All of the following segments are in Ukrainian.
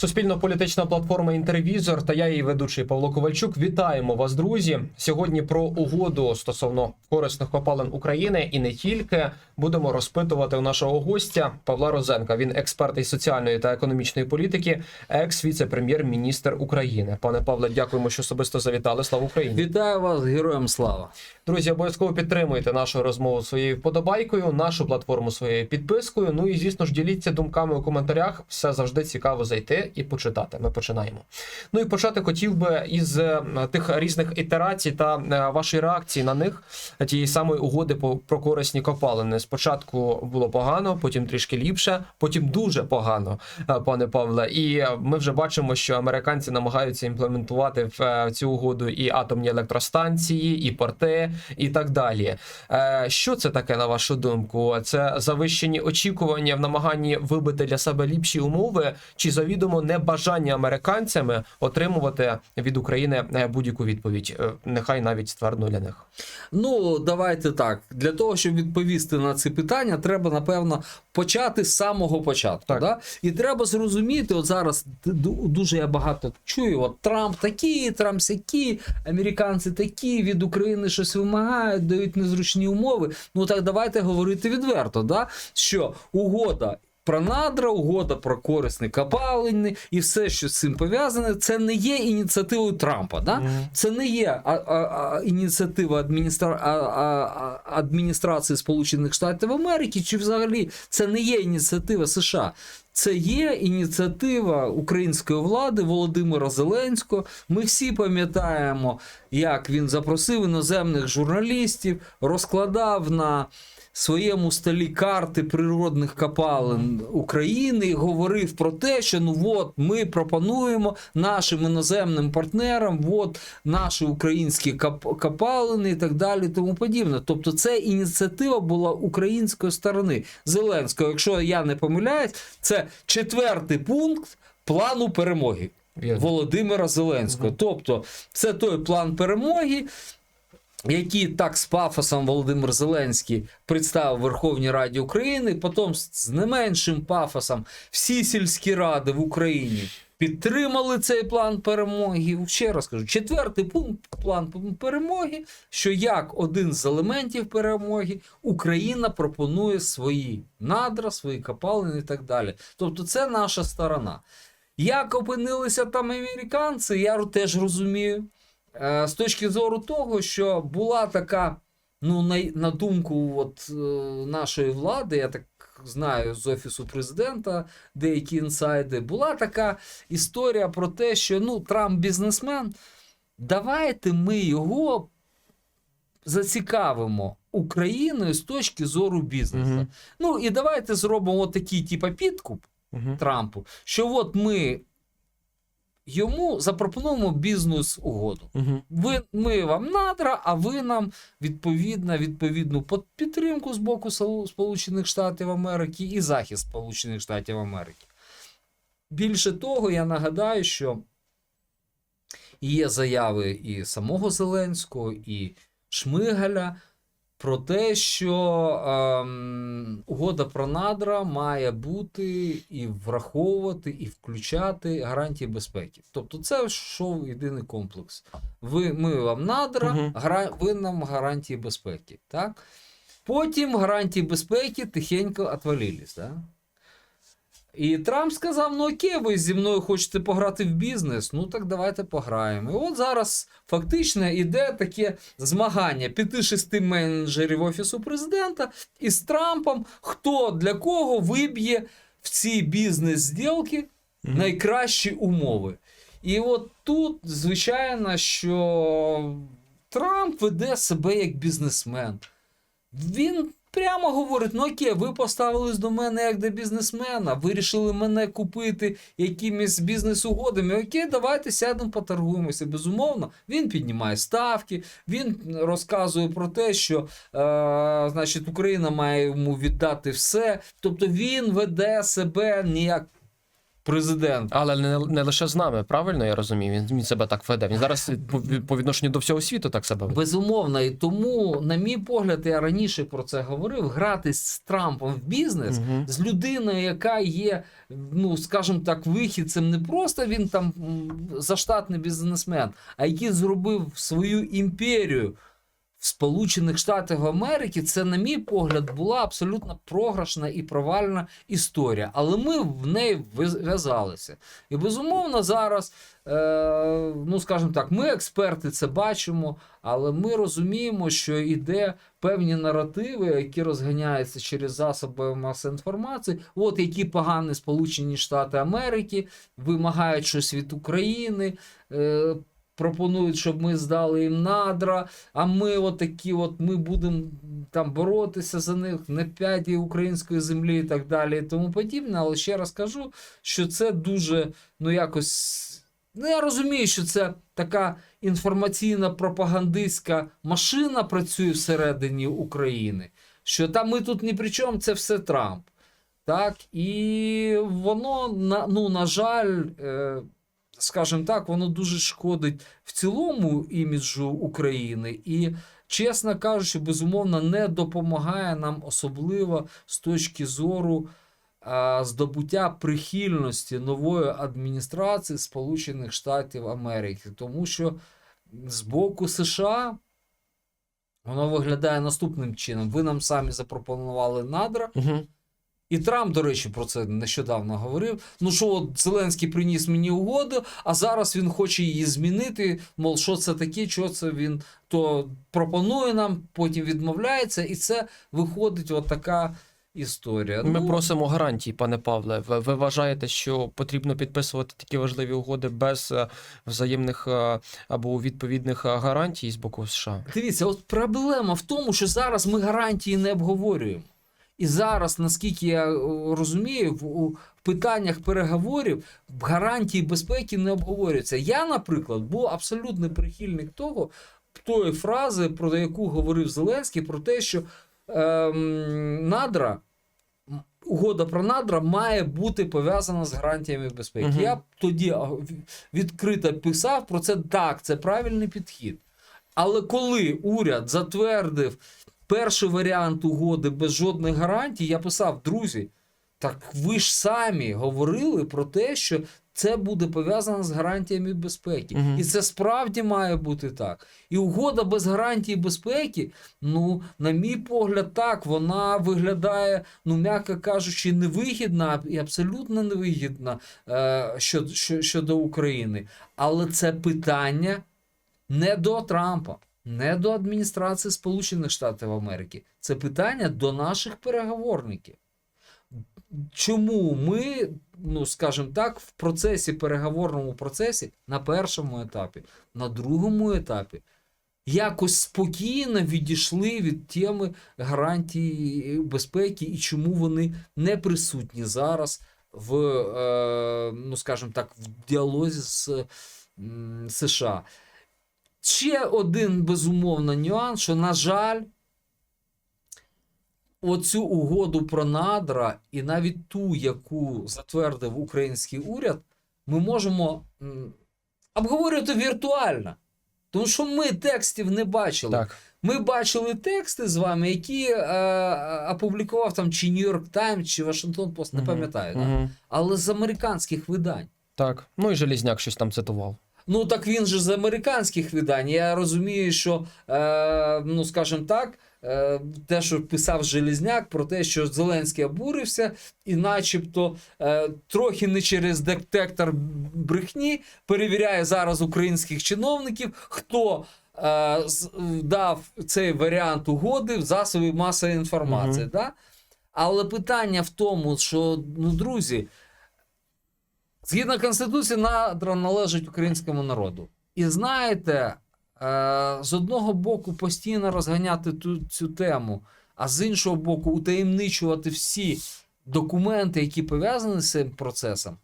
Суспільно-політична платформа Інтервізор та я її ведучий Павло Ковальчук. Вітаємо вас, друзі. Сьогодні про угоду стосовно корисних копалин України і не тільки будемо розпитувати у нашого гостя Павла Розенка. Він експерт із соціальної та економічної політики, екс-віце-прем'єр-міністр України. Пане Павле, дякуємо, що особисто завітали. Слава Україні! Вітаю вас, героям слава! Друзі, обов'язково підтримуйте нашу розмову своєю вподобайкою, нашу платформу своєю підпискою. Ну і звісно ж діліться думками у коментарях. Все завжди цікаво зайти і почитати. Ми починаємо. Ну і почати хотів би із е, тих різних ітерацій та е, вашої реакції на них тієї самої угоди про корисні копалини. Спочатку було погано, потім трішки ліпше, потім дуже погано, е, пане Павле. І ми вже бачимо, що американці намагаються імплементувати в цю угоду і атомні електростанції, і порти, і так далі. Що це таке, на вашу думку? Це завищені очікування в намаганні вибити для себе ліпші умови, чи завідомо небажання американцями отримувати від України е, будь-яку відповідь, Е, нехай навіть ствердно для них. Ну, давайте так. Для того, щоб відповісти на ці питання, треба, напевно, почати з самого початку. Так. Да? І треба зрозуміти, от зараз дуже я багато чую: от Трамп такий, Трамп сякий, американці такі, від України щось вимагають, дають незручні умови. Ну так давайте говорити відверто, да? що угода. Про надра, угода про корисні копалини і все, що з цим пов'язане, це не є ініціативою Трампа. Да? Мгм. Це не є а, а, а, ініціатива адміністра... а, а, а, адміністрації Сполучених Штатів Америки, чи взагалі це не є ініціатива США. Це є ініціатива української влади Володимира Зеленського. Ми всі пам'ятаємо, як він запросив іноземних журналістів, розкладав на своєму столі карти природних копалин України і говорив про те, що ну от ми пропонуємо нашим іноземним партнерам, от наші українські кап- копалини і так далі, тому подібне. Тобто, це ініціатива була української сторони Зеленського. Якщо я не помиляюсь, це четвертий пункт плану перемоги. Володимира Зеленського. Тобто, це той план перемоги, який так з пафосом Володимир Зеленський представив Верховній Раді України, потім з не меншим пафосом всі сільські ради в Україні. Підтримали цей план перемоги. Ще раз кажу, четвертий пункт план перемоги, що як один з елементів перемоги Україна пропонує свої надра, свої копалини і так далі. Тобто, це наша сторона. Як опинилися там американці, я теж розумію. Е, З точки зору того, що була така, ну, на, на думку от, е, нашої влади, я так знаю з офісу президента, деякі інсайди, була така історія про те, що ну, Трамп бізнесмен, давайте ми його зацікавимо Україною з точки зору бізнесу. Мгм. Ну і давайте зробимо такий, типа, підкуп. Мгм. Трампу, що от ми йому запропонуємо бізнес-угоду. Мгм. Ви, ми вам надра, а ви нам відповідно, відповідну підтримку з боку Сполучених Штатів Америки і захист Сполучених Штатів Америки. Більше того, я нагадаю, що є заяви і самого Зеленського, і Шмигаля про те, що ем, угода про надра має бути і враховувати, і включати гарантії безпеки. Тобто, це шов єдиний комплекс. Ви, ми вам надра, угу. гра, ви нам гарантії безпеки. Так? Потім гарантії безпеки тихенько отвалились. Да? І Трамп сказав: ну окей, ви зі мною хочете пограти в бізнес, ну так давайте пограємо. І от зараз фактично іде таке змагання 5-6 менеджерів Офісу президента із Трампом, хто для кого виб'є в ці бізнес-зділки найкращі умови. І от тут, звичайно, що Трамп веде себе як бізнесмен. Він прямо говорить: ну окей, ви поставились до мене як до бізнесмена, вирішили мене купити якимись бізнес-угодами. Окей, давайте сядемо, поторгуємося. Безумовно, він піднімає ставки, він розказує про те, що е, значить, Україна має йому віддати все. Тобто він веде себе не як президент. Але не, не лише з нами, правильно я розумію. Він, він себе так веде. Він зараз по, по відношенню до всього світу так себе веде. Безумовно, і тому, на мій погляд, я раніше про це говорив: гратись з Трампом в бізнес Мгм. з людиною, яка є, ну скажімо так, вихідцем, не просто він там заштатний бізнесмен, а який зробив свою імперію в Сполучених Штатах Америки, це, на мій погляд, була абсолютно програшна і провальна історія. Але ми в неї в'язалися. І безумовно зараз, е, ну скажімо так, ми експерти це бачимо, але ми розуміємо, що йде певні наративи, які розганяються через засоби масової інформації. От які погані Сполучені Штати Америки вимагають щось від України. Е, Пропонують, щоб ми здали їм надра, а ми от такі, от ми будемо там боротися за них не п'яті української землі і так далі, і тому подібне. Але ще раз кажу, що це дуже ну якось. Ну, я розумію, що це така інформаційна пропагандистська машина працює всередині України. Що там ми тут ні при чому, це все Трамп. Так, і воно, на, ну, на жаль, е, скажімо так, воно дуже шкодить в цілому іміджу України. І, чесно кажучи, безумовно, не допомагає нам особливо з точки зору здобуття прихильності нової адміністрації Сполучених Штатів Америки, тому що з боку США воно виглядає наступним чином. Ви нам самі запропонували надра. Мгм. І Трамп, до речі, про це нещодавно говорив. Ну що, от Зеленський приніс мені угоду, а зараз він хоче її змінити. Мол, що це таке, що це він то пропонує нам, потім відмовляється, і це виходить от така історія. Ми ну, просимо гарантій, пане Павле. Ви, ви вважаєте, що потрібно підписувати такі важливі угоди без е, взаємних е, або відповідних е, гарантій з боку США? Дивіться, от проблема в тому, що зараз ми гарантії не обговорюємо. І зараз, наскільки я е, розумію, в, у питаннях переговорів гарантії безпеки не обговорюються. Я, наприклад, був абсолютний прихильник того, тої фрази, про яку говорив Зеленський, про те, що ем, надра. Угода про надра має бути пов'язана з гарантіями безпеки. Мгм. Я б тоді відкрито писав про це так, це правильний підхід. Але коли уряд затвердив перший варіант угоди без жодних гарантій, я писав: друзі, так ви ж самі говорили про те, що це буде пов'язано з гарантіями безпеки. Мгм. І це справді має бути так. І угода без гарантії безпеки, ну, на мій погляд, так, вона виглядає, ну, м'яко кажучи, невигідна і абсолютно невигідна е, щодо, щодо України. Але це питання не до Трампа, не до адміністрації Сполучених Штатів Америки. Це питання до наших переговорників. Чому ми, ну скажімо так, в процесі переговорному процесі на першому етапі, на другому етапі якось спокійно відійшли від теми гарантії безпеки і чому вони не присутні зараз в, е, ну скажімо так, в діалозі з США. Ще один безумовно нюанс, що, на жаль, оцю угоду про надра і навіть ту, яку затвердив український уряд, ми можемо обговорювати віртуально. Тому що ми текстів не бачили. Так. Ми бачили тексти з вами, які е, опублікував там чи Нью-Йорк Таймс, чи Вашингтон Пост, не пам'ятаю. да? Але з американських видань. Так. Ну і Желізняк щось там цитував. Ну так він же з американських видань. Я розумію, що, е, ну скажімо так, е, те, що писав Желізняк, про те, що Зеленський обурився, і начебто е, трохи не через детектор брехні перевіряє зараз українських чиновників, хто. е, Дав цей варіант угоди в засобі масової інформації. Мгм. Да? Але питання в тому, що, ну, друзі, Згідно Конституції, надра належить українському народу. І знаєте, е, з одного боку постійно розганяти ту, цю тему, а з іншого боку, утаємничувати всі документи, які пов'язані з цим процесом,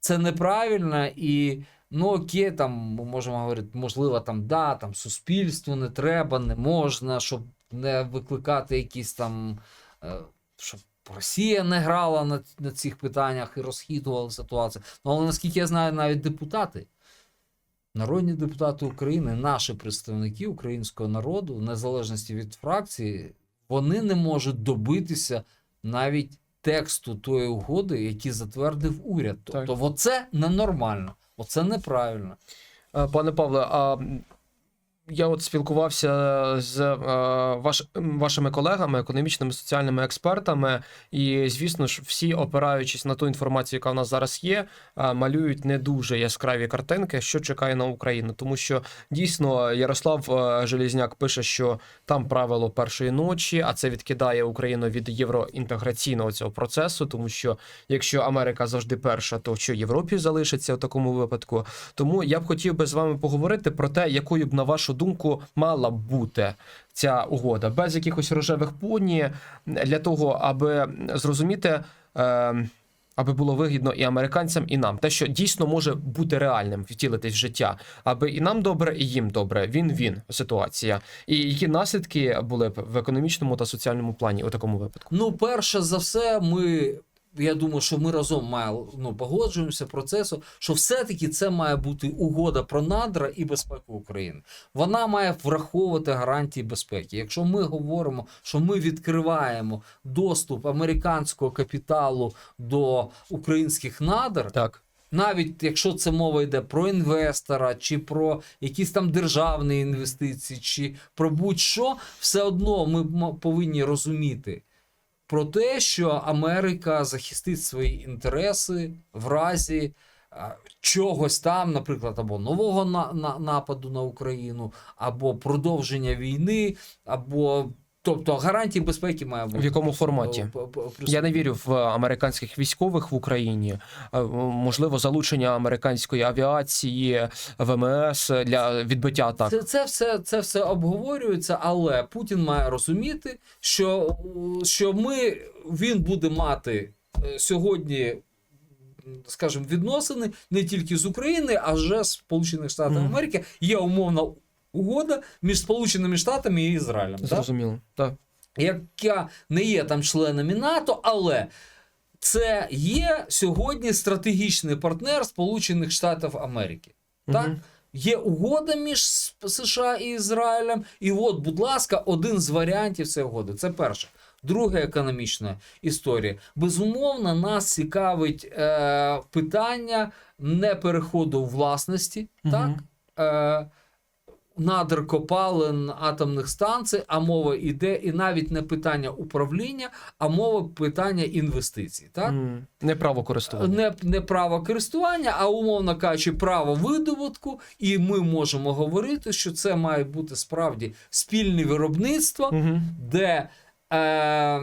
це неправильно і. Ну, окей, там ми можемо говорити, можливо, там да, там суспільству не треба, не можна, щоб не викликати якісь там, е, щоб Росія не грала на, на цих питаннях і розхитувала ситуацію. Ну, але наскільки я знаю, навіть депутати, народні депутати України, наші представники українського народу, в незалежності від фракції, вони не можуть добитися навіть тексту тої угоди, який затвердив уряд. Тобто, оце ненормально, оце неправильно. Е, Пане Павле, а я от спілкувався з е, ваш, вашими колегами, економічними соціальними експертами, і звісно ж, всі, опираючись на ту інформацію, яка в нас зараз є, е, малюють не дуже яскраві картинки, що чекає на Україну. Тому що дійсно Ярослав е, Желізняк пише, що там правило першої ночі, а це відкидає Україну від євроінтеграційного цього процесу, тому що якщо Америка завжди перша, то що Європі залишиться в такому випадку. Тому я б хотів би з вами поговорити про те, якою б на вашу думку мала б бути ця угода без якихось рожевих поні для того, аби зрозуміти. Е, Аби було вигідно і американцям, і нам, те, що дійсно може бути реальним, втілитись в життя, аби і нам добре, і їм добре. Він він ситуація. І які наслідки були б в економічному та соціальному плані у такому випадку? Ну, перше за все, ми. Я думаю, що ми разом має, ну, погоджуємося процесу, що все-таки це має бути угода про надра і безпеку України. Вона має враховувати гарантії безпеки. Якщо ми говоримо, що ми відкриваємо доступ американського капіталу до українських надр, Так, навіть якщо це мова йде про інвестора, чи про якісь там державні інвестиції, чи про будь-що, все одно ми повинні розуміти про те, що Америка захистить свої інтереси в разі чогось там, наприклад, або нового на, на, нападу на Україну, або продовження війни, або. Тобто гарантії безпеки має бути. В якому форматі? П- Я не вірю в американських військових в Україні. Е, Можливо, залучення американської авіації, ВМС для відбиття атак. Це, це, все, це все обговорюється, але Путін має розуміти, що, що ми, він буде мати е, сьогодні, скажімо, відносини не тільки з України, а вже з Сполучених Штатів. Америки. Є умовна угода між Сполученими Штатами і Ізраїлем. Зрозуміло. Так. яка не є там членами НАТО, але це є сьогодні стратегічний партнер Сполучених Штатів Америки. Так? Мгм. Є угода між США і Ізраїлем, і от, будь ласка, один з варіантів цієї угоди. Це перше. Друга економічна історія. Безумовно, нас цікавить е, питання не переходу власності, Мгм. так? Е, надр копалин атомних станцій, а мова йде і навіть не питання управління, а мова питання інвестицій. Так? М, Не право користування. Не, не право користування, а умовно кажучи, право видобутку, і ми можемо говорити, що це має бути справді спільне виробництво, Мгм. де е,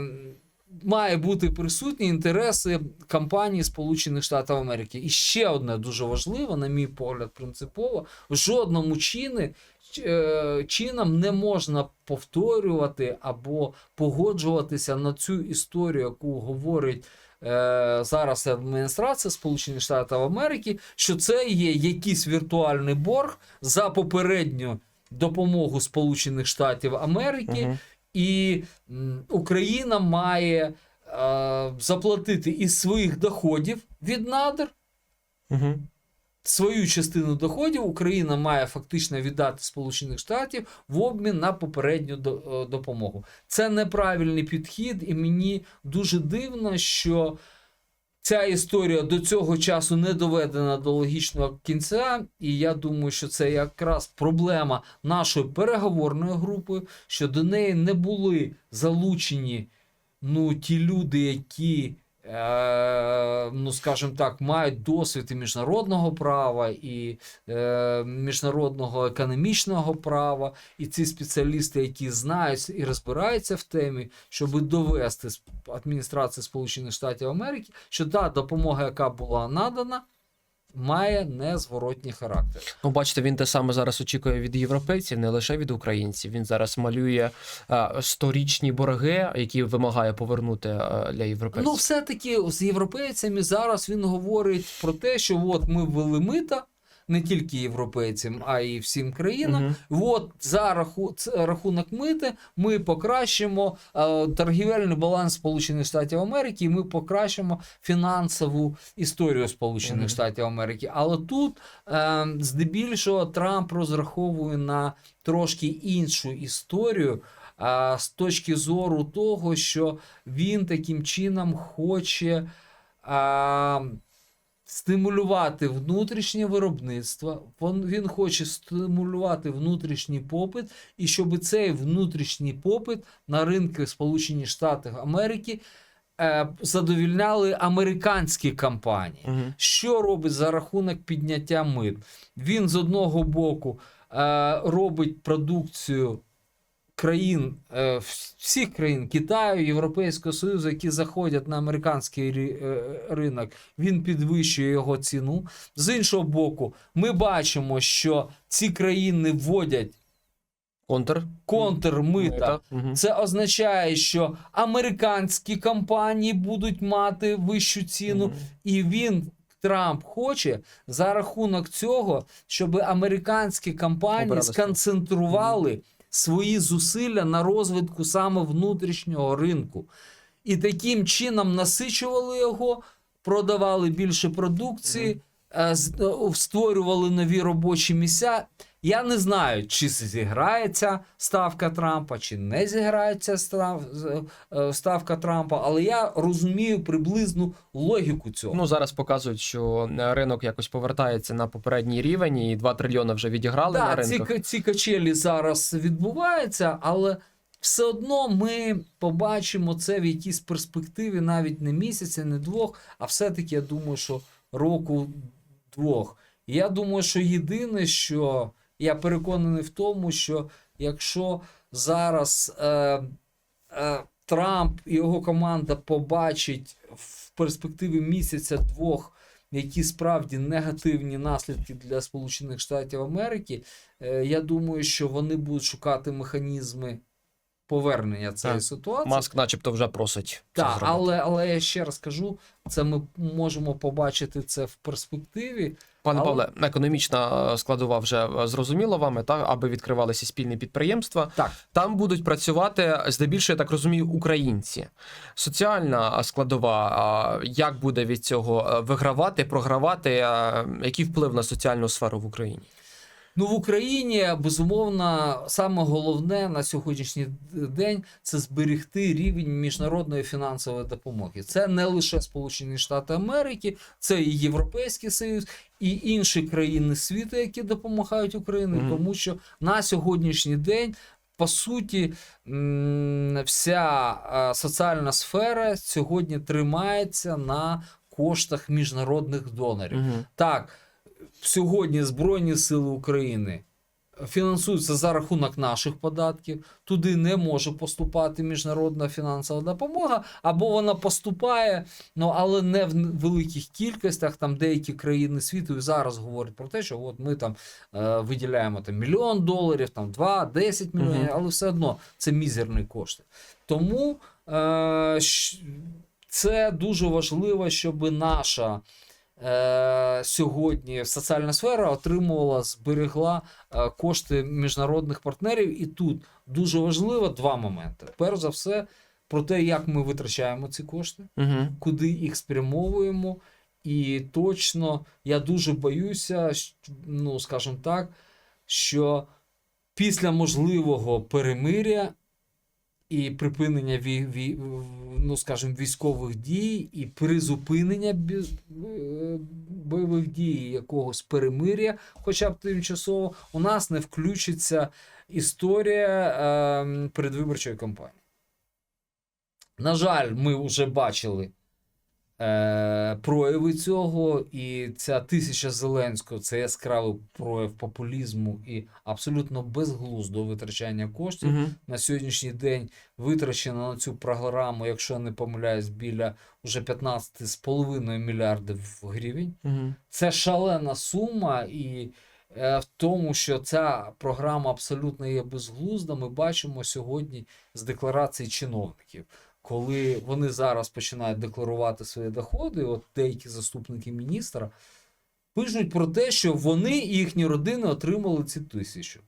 має бути присутні інтереси компанії Сполучених Штатів Америки. І ще одне дуже важливе, на мій погляд, принципово, в жодному чини, чином не можна повторювати або погоджуватися на цю історію, яку говорить. е, Зараз адміністрація Сполучених Штатів Америки, що це є якийсь віртуальний борг за попередню допомогу Сполучених Штатів Америки, Мгм. і м, Україна має е, заплатити із своїх доходів від надр. Мгм. Свою частину доходів Україна має фактично віддати Сполучених Штатів в обмін на попередню е, допомогу. Це неправильний підхід, і мені дуже дивно, що ця історія до цього часу не доведена до логічного кінця. І я думаю, що це якраз проблема нашої переговорної групи, що до неї не були залучені ну, ті люди, які. Е, ну, скажімо так, мають досвід і міжнародного права, і е, міжнародного економічного права, і ці спеціалісти, які знають і розбираються в темі, щоб довести адміністрації Сполучених Штатів Америки, що та допомога, яка була надана, має незворотній характер. Ну, бачите, він те саме зараз очікує від європейців, не лише від українців. Він зараз малює сторічні борги, які вимагає повернути а, для європейців. Ну, все-таки з європейцями зараз він говорить про те, що от ми ввели мита не тільки європейцям, а й всім країнам. Мгм. От за раху, рахунок мити ми покращимо е, торгівельний баланс Сполучених Штатів Америки, і ми покращимо фінансову історію Сполучених Мгм. Штатів Америки. Але тут е, здебільшого Трамп розраховує на трошки іншу історію. е, з точки зору того, що він таким чином хоче е, стимулювати внутрішнє виробництво, він хоче стимулювати внутрішній попит, і щоб цей внутрішній попит на ринки Сполучені Штати Америки е, задовільняли американські компанії. Мгм. Що робить за рахунок підняття мит? Він з одного боку е, робить продукцію країн, е, всіх країн Китаю, Європейського Союзу, які заходять на американський е, ринок, він підвищує його ціну. З іншого боку, ми бачимо, що ці країни вводять Контр. контрмита. Це означає, що американські компанії будуть мати вищу ціну, і він. Трамп хоче за рахунок цього, щоб американські компанії сконцентрували свої зусилля на розвитку саме внутрішнього ринку. І таким чином насичували його, продавали більше продукції, е, е, створювали нові робочі місця. Я не знаю, чи зіграється ставка Трампа, чи не зіграється е, ставка Трампа, але я розумію приблизну логіку цього. Ну зараз показують, що е, ринок якось повертається на попередній рівень, і 2 трильйони вже відіграли на Да, ці, ці качелі зараз відбуваються, але все одно ми побачимо це в якійсь перспективі навіть не місяця, не двох, а все-таки я думаю, що року двох. І Я думаю, що єдине, що я переконаний в тому, що якщо зараз е, е, Трамп і його команда побачить в перспективі місяця двох які справді негативні наслідки для Сполучених Штатів Америки, е, я думаю, що вони будуть шукати механізми повернення цієї Так. ситуації. Маск, начебто, вже просить. Так, але, але я ще раз кажу, це ми можемо побачити це в перспективі. Пане але- Павле, економічна складова вже е, зрозуміла вами, та аби відкривалися спільні підприємства. Так, Там будуть працювати здебільшого, я так розумію, українці. Соціальна е, складова, як буде від цього е, вигравати, програвати, який вплив на соціальну сферу в Україні? Ну, в Україні безумовно саме головне на сьогоднішній день це зберегти рівень міжнародної фінансової допомоги. Це не лише Сполучені Штати Америки, це і Європейський Союз, і інші країни світу, які допомагають Україні, Мгм. тому що на сьогоднішній день. По суті, вся соціальна сфера сьогодні тримається на коштах міжнародних донорів. Угу. Так, сьогодні Збройні Сили України фінансуються за рахунок наших податків. Туди не може поступати міжнародна фінансова допомога, або вона поступає, ну але не в великих кількостях. Там деякі країни світу і зараз говорять про те, що от ми там е, виділяємо там мільйон доларів, там 2-10 мільйонів, Мгм. але все одно це мізерні кошти. Тому е, це дуже важливо, щоб наша е, сьогодні соціальна сфера отримувала, зберегла е, кошти міжнародних партнерів. І тут дуже важливо два моменти. Перш за все, про те, як ми витрачаємо ці кошти, Угу. куди їх спрямовуємо. І точно я дуже боюся, ну скажімо так, що після можливого перемиря і припинення ві, ві, ну, скажімо, військових дій, і призупинення е, бойових дій, якогось перемиря, хоча б тимчасово, у нас не включиться історія е, передвиборчої кампанії. На жаль, ми вже бачили е, прояви цього, і ця тисяча Зеленського це яскравий прояв популізму і абсолютно безглуздого витрачання коштів. Угу. На сьогоднішній день витрачено на цю програму, якщо я не помиляюсь, біля уже 15,5 мільярдів гривень. Угу. Це шалена сума, і е, в тому, що ця програма абсолютно є безглузда, ми бачимо сьогодні з декларацій чиновників. Коли вони зараз починають декларувати свої доходи, от деякі заступники міністра пишуть про те, що вони і їхні родини отримали ці тисячу.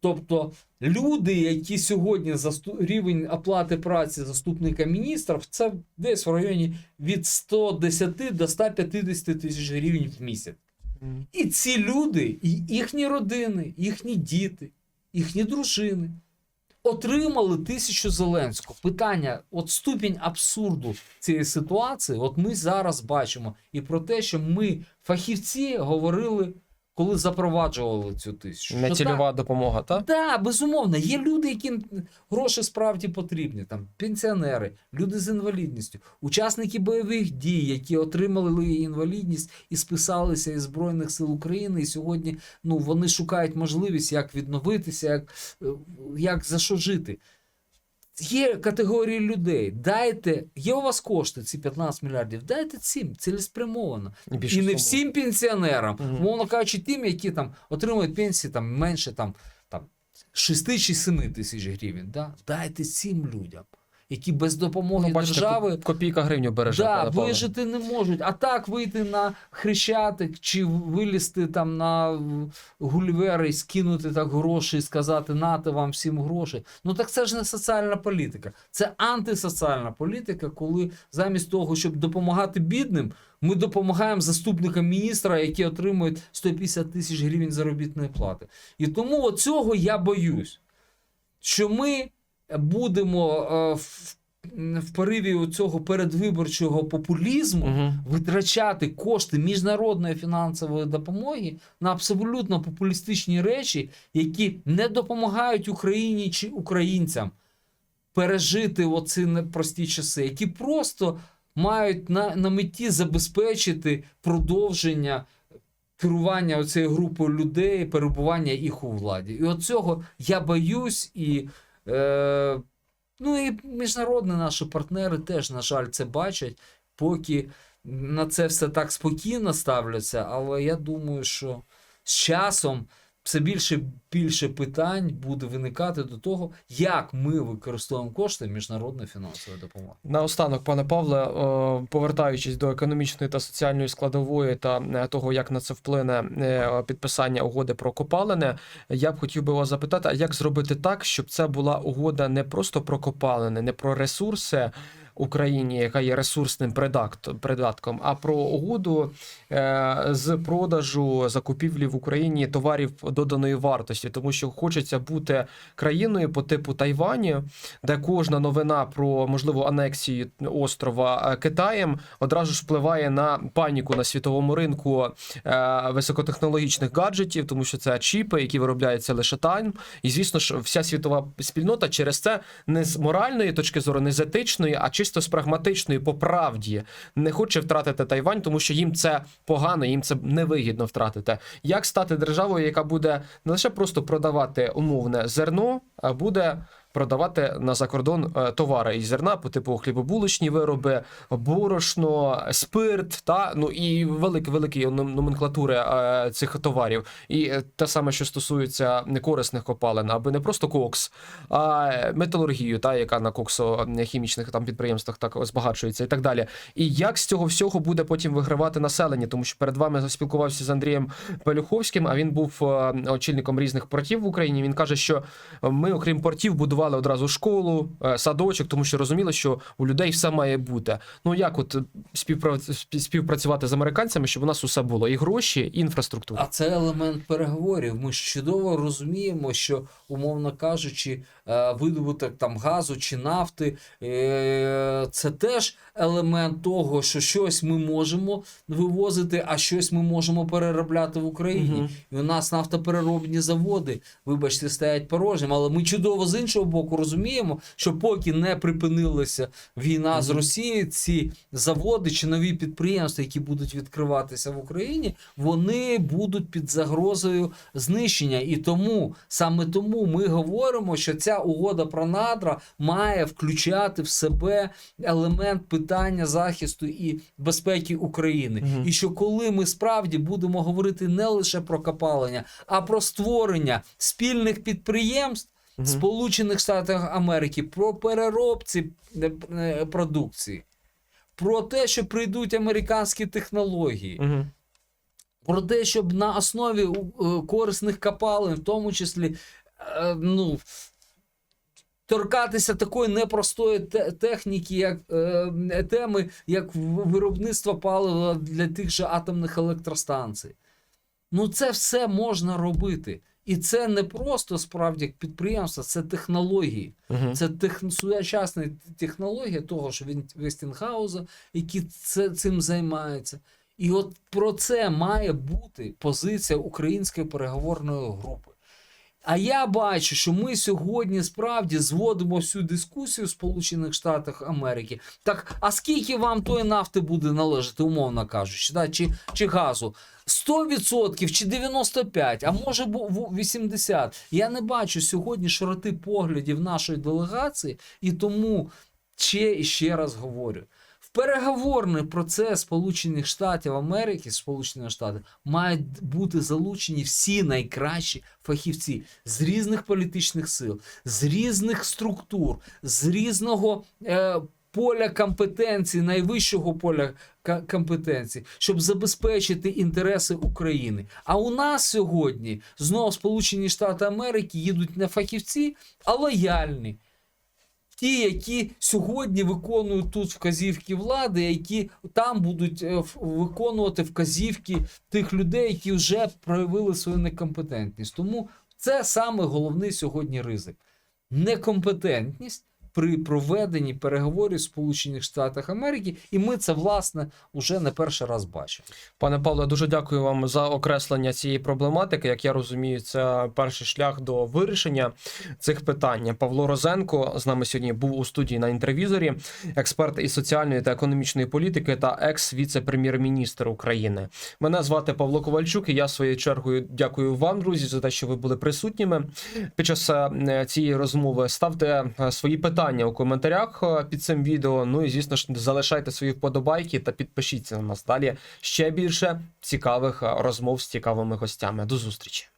Тобто люди, які сьогодні рівень оплати праці заступника міністра, це десь в районі від 110 до 150 тисяч гривень в місяць. І ці люди, і їхні родини, їхні діти, їхні дружини отримали тисячу Зеленського. Питання, от ступінь абсурду цієї ситуації, от ми зараз бачимо. І про те, що ми, фахівці, говорили, коли запроваджували цю тисячу. Не Що цільова допомога, так? так, безумовно, є люди, яким гроші справді потрібні. Там пенсіонери, люди з інвалідністю, учасники бойових дій, які отримали інвалідність і списалися із Збройних сил України. І сьогодні ну, вони шукають можливість, як відновитися, як, е, як за що жити. Є категорії людей. Дайте, є у вас кошти, ці 15 мільярдів, дайте цим цілеспрямовано. І не всім пенсіонерам, угу. мовно кажучи, тим, які там отримують пенсії там, менше там, там, 6 чи 7 тисяч гривень. Да? Дайте цим людям, які без допомоги Ну, бачите, держави копійка гривню береже. да, вижити не можуть. А так вийти на хрещатик чи вилізти там на гульвер і скинути так гроші і сказати нате вам всім гроші. Ну так це ж не соціальна політика. Це антисоціальна політика, коли замість того, щоб допомагати бідним, ми допомагаємо заступникам міністра, які отримують 150 тисяч гривень заробітної плати. І тому от цього я боюсь, що ми будемо е, в, в пориві цього передвиборчого популізму Мгм. витрачати кошти міжнародної фінансової допомоги на абсолютно популістичні речі, які не допомагають Україні чи українцям пережити оці непрості часи, які просто мають на, на меті забезпечити продовження керування цією групою людей, перебування їх у владі. І от цього я боюсь, і, е, ну, і міжнародні наші партнери теж, на жаль, це бачать, поки на це все так спокійно ставляться, але я думаю, що з часом все більше більше питань буде виникати до того, як ми використовуємо кошти міжнародної фінансової допомоги. Наостанок, пане Павле, е, повертаючись до економічної та соціальної складової та е, того, як на це вплине е, підписання угоди про копалини, я б хотів би вас запитати, а як зробити так, щоб це була угода не просто про копалини, не про ресурси. Україні, яка є ресурсним придат- придатком, а про угоду е, з продажу закупівлі в Україні товарів доданої вартості, тому що хочеться бути країною по типу Тайвані, де кожна новина про можливу анексію острова е, Китаєм одразу ж впливає на паніку на світовому ринку е, високотехнологічних гаджетів, тому що це чіпи, які виробляються лише там. І звісно ж, вся світова спільнота через це не з моральної точки зору, не з етичної, а чисто з прагматичної, по правді не хоче втратити Тайвань, тому що їм це погано, їм це невигідно втратити. Як стати державою, яка буде не лише просто продавати умовне зерно, а буде продавати на закордон е, товари із зерна по типу хлібобулочні вироби, борошно, спирт, та ну і великі великі номенклатури е, цих товарів. І е, те саме, що стосується некорисних копалин, аби не просто кокс, а металургію, та яка на коксохімічних там підприємствах так збагачується, і так далі. І як з цього всього буде потім вигравати населення? Тому що перед вами спілкувався з Андрієм Пелюховським, а він був очільником різних портів в Україні. Він каже, що ми, окрім портів, будували одразу школу, е, садочок, тому що розуміли, що у людей все має бути. Ну як от співпра- співпрацювати з американцями, щоб у нас усе було і гроші, і інфраструктура. А це елемент переговорів. Ми ж чудово розуміємо, що, умовно кажучи, е, видобуток там газу чи нафти е, це теж елемент того, що щось ми можемо вивозити, а щось ми можемо переробляти в Україні. Мгм. І у нас нафтопереробні заводи, вибачте, стоять порожнім, але ми чудово з іншого боку розуміємо, що поки не припинилася війна з. Росією, ці заводи чи нові підприємства, які будуть відкриватися в Україні, вони будуть під загрозою знищення. І тому саме тому ми говоримо, що ця угода про надра має включати в себе елемент питання захисту і безпеки України. Мгм. І що коли ми справді будемо говорити не лише про копалення, а про створення спільних підприємств. Мгм. Сполучених Штатів Америки про переробці е, е, продукції, про те, що прийдуть американські технології. Мгм. про те, щоб на основі е, корисних копалин, в тому числі, ну, торкатися такої непростої техніки, як е, теми, як виробництво палива для тих же атомних електростанцій. Ну, це все можна робити. І це не просто справді підприємство, це технології. Угу. Це тех... сучасна технологія того, що він Вестінгауза, які це, цим займаються. І от про це має бути позиція української переговорної групи. А я бачу, що ми сьогодні справді зводимо всю дискусію в Сполучених Штатах Америки. Так, а скільки вам тої нафти буде належати, умовно кажучи, да? чи, чи газу? 100% чи 95%, а може бу- ву- 80%. Я не бачу сьогодні широти поглядів нашої делегації, і тому ще і ще раз говорю. Переговорний процес Сполучених Штатів Америки, Сполучені Штати, мають бути залучені всі найкращі фахівці з різних політичних сил, з різних структур, з різного е, поля компетенції, найвищого поля компетенції, щоб забезпечити інтереси України. А у нас сьогодні знову Сполучені Штати Америки їдуть не фахівці, а лояльні. Ті, які сьогодні виконують тут вказівки влади, які там будуть е, виконувати вказівки тих людей, які вже проявили свою некомпетентність. Тому це саме головний сьогодні ризик. Некомпетентність при проведенні переговорів Сполучених Штатах Америки, і ми це власне уже не перший раз бачимо. Пане Павло, дуже дякую вам за окреслення цієї проблематики. Як я розумію, це перший шлях до вирішення цих питань. Павло Розенко з нами сьогодні був у студії на інтервізорі, експерт із соціальної та економічної політики та екс-віце-прем'єр-міністр України. Мене звати Павло Ковальчук, і я своєю чергою дякую вам, друзі, за те, що ви були присутніми під час е, цієї розмови. Ставте е, свої питання у коментарях е, під цим відео. Ну і звісно ж, залишайте свої вподобайки та підпишіться на нас. Далі ще більше цікавих е, розмов з цікавими гостями. До зустрічі.